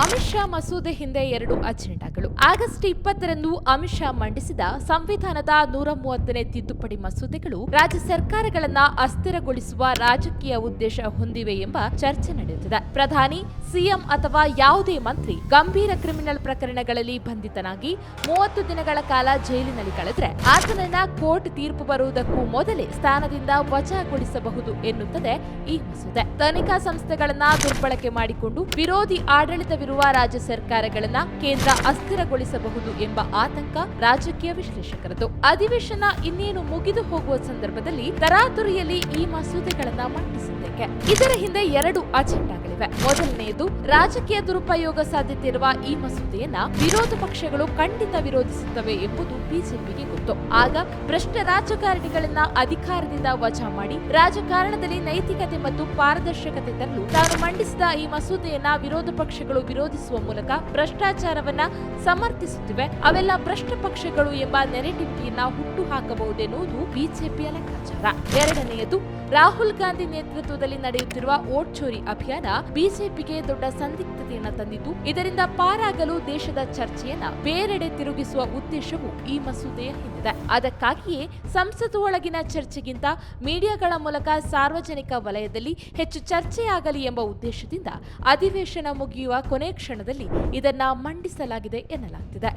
ಅಮಿತ್ ಶಾ ಮಸೂದೆ ಹಿಂದೆ ಎರಡು ಅಜೆಂಡಾಗಳು. ಆಗಸ್ಟ್ ಇಪ್ಪತ್ತರಂದು ಅಮಿತ್ ಶಾ ಮಂಡಿಸಿದ ಸಂವಿಧಾನದ ನೂರ ಮೂವತ್ತನೇ ತಿದ್ದುಪಡಿ ಮಸೂದೆಗಳು ರಾಜ್ಯ ಸರ್ಕಾರಗಳನ್ನ ಅಸ್ಥಿರಗೊಳಿಸುವ ರಾಜಕೀಯ ಉದ್ದೇಶ ಹೊಂದಿವೆ ಎಂಬ ಚರ್ಚೆ ನಡೆಯುತ್ತಿದೆ. ಪ್ರಧಾನಿ, ಸಿಎಂ ಅಥವಾ ಯಾವುದೇ ಮಂತ್ರಿ ಗಂಭೀರ ಕ್ರಿಮಿನಲ್ ಪ್ರಕರಣಗಳಲ್ಲಿ ಬಂಧಿತನಾಗಿ ಮೂವತ್ತು ದಿನಗಳ ಕಾಲ ಜೈಲಿನಲ್ಲಿ ಕಳೆದ್ರೆ ಆತನನ್ನ ಕೋರ್ಟ್ ತೀರ್ಪು ಬರುವುದಕ್ಕೂ ಮೊದಲೇ ಸ್ಥಾನದಿಂದ ವಜಾಗೊಳಿಸಬಹುದು ಎನ್ನುತ್ತದೆ ಈ ಮಸೂದೆ. ತನಿಖಾ ಸಂಸ್ಥೆಗಳನ್ನ ದುರ್ಬಳಕೆ ಮಾಡಿಕೊಂಡು ವಿರೋಧಿ ಆಡಳಿತವಿರುವ ರಾಜ್ಯ ಸರ್ಕಾರಗಳನ್ನ ಕೇಂದ್ರ ಅಸ್ಥಿರಗೊಳಿಸಬಹುದು ಎಂಬ ಆತಂಕ ರಾಜಕೀಯ ವಿಶ್ಲೇಷಕರದು ಅಧಿವೇಶನ ಇನ್ನೇನು ಮುಗಿದು ಹೋಗುವ ಸಂದರ್ಭದಲ್ಲಿ ತರಾತುರಿಯಲ್ಲಿ ಈ ಮಸೂದೆಗಳನ್ನ ಮಂಡಿಸಿದ್ದೇಕೆ ಇದರ ಹಿಂದೆ ಎರಡು ಅಜೆಂಡಾಗಳಿವೆ ಮೊದಲನೆಯದು, ರಾಜಕೀಯ ದುರುಪಯೋಗ ಸಾಧ್ಯತೆ ಇರುವ ಈ ಮಸೂದೆಯನ್ನ ವಿರೋಧ ಪಕ್ಷಗಳು ಖಂಡಿತ ವಿರೋಧಿಸುತ್ತವೆ ಎಂಬುದು ಬಿಜೆಪಿಗೆ ಗೊತ್ತು. ಆಗ ಭ್ರಷ್ಟ ರಾಜಕಾರಣಿಗಳನ್ನ ಅಧಿಕಾರದಿಂದ ವಜಾ ಮಾಡಿ, ರಾಜಕಾರಣದಲ್ಲಿ ನೈತಿಕತೆ ಮತ್ತು ಪಾರದರ್ಶಕತೆ ತರಲು ತಾನು ಮಂಡಿಸಿದ ಈ ಮಸೂದೆಯನ್ನ ವಿರೋಧ ಪಕ್ಷಗಳು ವಿರೋಧಿಸುವ ಮೂಲಕ ಭ್ರಷ್ಟಾಚಾರವನ್ನ ಸಮರ್ಥಿಸುತ್ತಿವೆ. ಅವೆಲ್ಲ ಭ್ರಷ್ಟ ಪಕ್ಷಗಳು ಎಂಬ ನೆರೆಟಿವಿಟಿಯನ್ನ ಹುಟ್ಟು ಹಾಕಬಹುದೆನ್ನುವುದು ಬಿಜೆಪಿಯ ಲೆಕ್ಕಾಚಾರ. ಎರಡನೆಯದು, ರಾಹುಲ್ ಗಾಂಧಿ ನೇತೃತ್ವದಲ್ಲಿ ನಡೆಯುತ್ತಿರುವ ಓಟ್ ಚೋರಿ ಅಭಿಯಾನ ಬಿಜೆಪಿಗೆ ದೊಡ್ಡ ಸಂದಿಗ್ಧತೆಯನ್ನು ತಂದಿದ್ದು, ಇದರಿಂದ ಪಾರಾಗಲು ದೇಶದ ಚರ್ಚೆಯನ್ನ ಬೇರೆಡೆ ತಿರುಗಿಸುವ ಉದ್ದೇಶವು ಈ ಮಸೂದೆಯ ಹಿಂದಿದೆ. ಅದಕ್ಕಾಗಿಯೇ ಸಂಸತ್ತು ಒಳಗಿನ ಚರ್ಚೆಗಿಂತ ಮೀಡಿಯಾಗಳ ಮೂಲಕ ಸಾರ್ವಜನಿಕ ವಲಯದಲ್ಲಿ ಹೆಚ್ಚು ಚರ್ಚೆಯಾಗಲಿ ಎಂಬ ಉದ್ದೇಶದಿಂದ ಅಧಿವೇಶನ ಮುಗಿಯುವ ಕೊನೆ ಕ್ಷಣದಲ್ಲಿ ಇದನ್ನ ಮಂಡಿಸಲಾಗಿದೆ ಎನ್ನಲಾಗ್ತಿದೆ.